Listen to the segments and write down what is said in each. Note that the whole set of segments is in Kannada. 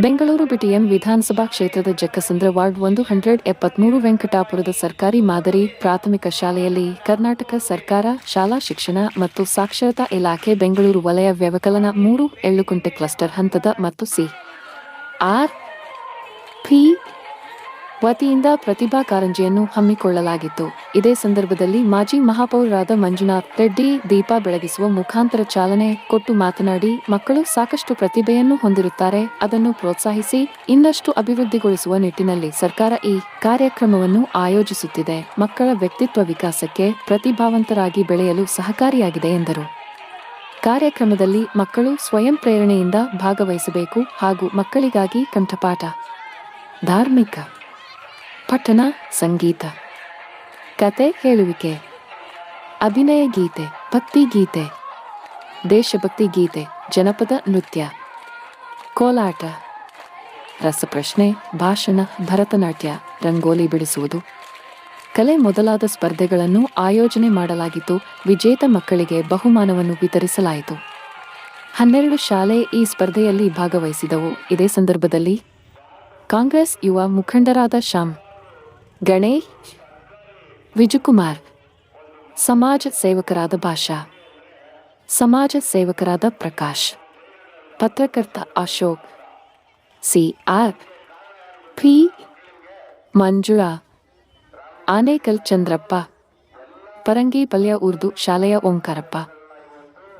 ಬೆಂಗಳೂರು ಬಿಟಿಎಂ ವಿಧಾನಸಭಾ ಕ್ಷೇತ್ರದ ಜಕ್ಕಸಂದ್ರ ವಾರ್ಡ್ ಒಂದು ಹಂಡ್ರೆಡ್ ಎಪ್ಪತ್ಮೂರು ವೆಂಕಟಾಪುರದ ಸರ್ಕಾರಿ ಮಾದರಿ ಪ್ರಾಥಮಿಕ ಶಾಲೆಯಲ್ಲಿ ಕರ್ನಾಟಕ ಸರ್ಕಾರ, ಶಾಲಾ ಶಿಕ್ಷಣ ಮತ್ತು ಸಾಕ್ಷರತಾ ಇಲಾಖೆ ಬೆಂಗಳೂರು ವಲಯ ವ್ಯವಕಲನ ಮೂರು ಎಳ್ಳುಕುಂಟೆ ಕ್ಲಸ್ಟರ್ ಹಂತದ ಮತ್ತು ಸಿ. ಆರ್. ಪಿ. ವತಿಯಿಂದ ಪ್ರತಿಭಾ ಕಾರಂಜಿಯನ್ನು ಹಮ್ಮಿಕೊಳ್ಳಲಾಗಿತ್ತು. ಇದೇ ಸಂದರ್ಭದಲ್ಲಿ ಮಾಜಿ ಮಹಾಪೌರರಾದ ಮಂಜುನಾಥ್ ರೆಡ್ಡಿ ದೀಪ ಬೆಳಗಿಸುವ ಮುಖಾಂತರ ಚಾಲನೆ ಕೊಟ್ಟು ಮಾತನಾಡಿ, ಮಕ್ಕಳು ಸಾಕಷ್ಟು ಪ್ರತಿಭೆಯನ್ನು ಹೊಂದಿರುತ್ತಾರೆ, ಅದನ್ನು ಪ್ರೋತ್ಸಾಹಿಸಿ, ಇನ್ನಷ್ಟು ಅಭಿವೃದ್ಧಿಗೊಳಿಸುವ ನಿಟ್ಟಿನಲ್ಲಿ ಸರ್ಕಾರ ಈ ಕಾರ್ಯಕ್ರಮವನ್ನು ಆಯೋಜಿಸುತ್ತಿದೆ. ಮಕ್ಕಳ ವ್ಯಕ್ತಿತ್ವ ವಿಕಾಸಕ್ಕೆ ಪ್ರತಿಭಾವಂತರಾಗಿ ಬೆಳೆಯಲು ಸಹಕಾರಿಯಾಗಿದೆ ಎಂದರು. ಕಾರ್ಯಕ್ರಮದಲ್ಲಿ ಮಕ್ಕಳು ಸ್ವಯಂ ಪ್ರೇರಣೆಯಿಂದ ಭಾಗವಹಿಸಬೇಕು ಹಾಗೂ ಮಕ್ಕಳಿಗಾಗಿ ಕಂಠಪಾಠ, ಧಾರ್ಮಿಕ ಪಠಣ ಸಂಗೀತ. ಕತೆ ಹೇಳುವಿಕೆ. ಅಭಿನಯ ಗೀತೆ, ಭಕ್ತಿ ಗೀತೆ. ದೇಶಭಕ್ತಿ ಗೀತೆ, ಜನಪದ ನೃತ್ಯ. ಕೋಲಾಟ. ರಸಪ್ರಶ್ನೆ, ಭಾಷಣ, ಭರತನಾಟ್ಯ, ರಂಗೋಲಿ ಬಿಡಿಸುವುದು. ಕಲೆ ಮೊದಲಾದ ಸ್ಪರ್ಧೆಗಳನ್ನು ಆಯೋಜನೆ ಮಾಡಲಾಗಿದ್ದು ವಿಜೇತ ಮಕ್ಕಳಿಗೆ ಬಹುಮಾನವನ್ನು ವಿತರಿಸಲಾಯಿತು. ಹನ್ನೆರಡು ಶಾಲೆ ಈ ಸ್ಪರ್ಧೆಯಲ್ಲಿ ಭಾಗವಹಿಸಿದವು. ಇದೇ ಸಂದರ್ಭದಲ್ಲಿ ಕಾಂಗ್ರೆಸ್ ಯುವ ಮುಖಂಡರಾದ ಶ್ಯಾಮ್ ಗಣೇಶ್, ವಿಜುಕುಮಾರ್, ಸಮಾಜ ಸೇವಕರಾದ ಭಾಷಾ, ಸಮಾಜ ಸೇವಕರಾದ ಪ್ರಕಾಶ್, ಪತ್ರಕರ್ತ Ashok C R P. Manjula, Anekal Chandrappa, Parangi Palya Urdu ಶಾಲೆಯ ಓಂಕಾರಪ್ಪ.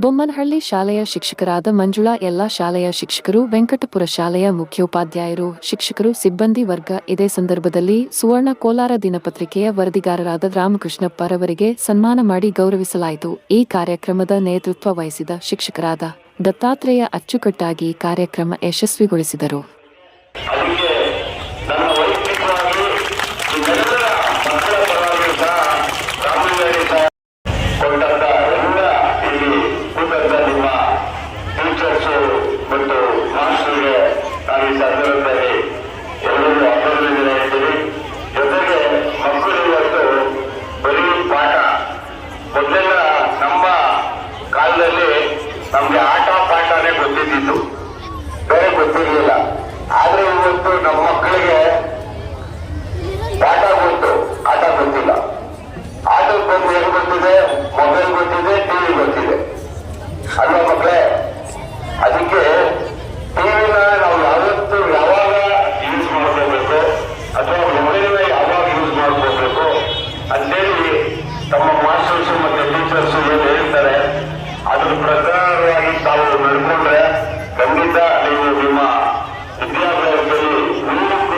ಬೊಮ್ಮನಹಳ್ಳಿ ಶಾಲೆಯ ಶಿಕ್ಷಕರಾದ ಮಂಜುಳಾ, ಎಲ್ಲಾ ಶಾಲೆಯ ಶಿಕ್ಷಕರು, ವೆಂಕಟಪುರ ಶಾಲೆಯ ಮುಖ್ಯೋಪಾಧ್ಯಾಯರು, ಶಿಕ್ಷಕರು, ಸಿಬ್ಬಂದಿ ವರ್ಗ. ಇದೇ ಸಂದರ್ಭದಲ್ಲಿ ಸುವರ್ಣ ಕೋಲಾರ ದಿನಪತ್ರಿಕೆಯ ವರದಿಗಾರರಾದ ರಾಮಕೃಷ್ಣಪ್ಪರವರಿಗೆ ಸನ್ಮಾನ ಮಾಡಿ ಗೌರವಿಸಲಾಯಿತು. ಈ ಕಾರ್ಯಕ್ರಮದ ನೇತೃತ್ವ ವಹಿಸಿದ ಶಿಕ್ಷಕರಾದ ದತ್ತಾತ್ರೇಯ ಅಚ್ಚುಕಟ್ಟಾಗಿ ಕಾರ್ಯಕ್ರಮ ಯಶಸ್ವಿಗೊಳಿಸಿದರು. ನಾನು ಈ ಸಂದರ್ಭದಲ್ಲಿ ಎಲ್ಲರೂ ಅಭಿನಂದನೆ ಹೇಳ್ತೀನಿ ಜೊತೆಗೆ ಮಕ್ಕಳು ಬರೀ ಪಾಠ. ಮೊದಲೆಲ್ಲ ನಮ್ಮ ಕಾಲದಲ್ಲಿ ನಮಗೆ ಅಂತೇಳಿ ತಮ್ಮ ಮಾಸ್ಟರ್ಸ್ ಮತ್ತೆ ಟೀಚರ್ಸ್ ಏನು ಹೇಳ್ತಾರೆ ಅದ್ರ ಪ್ರಕಾರ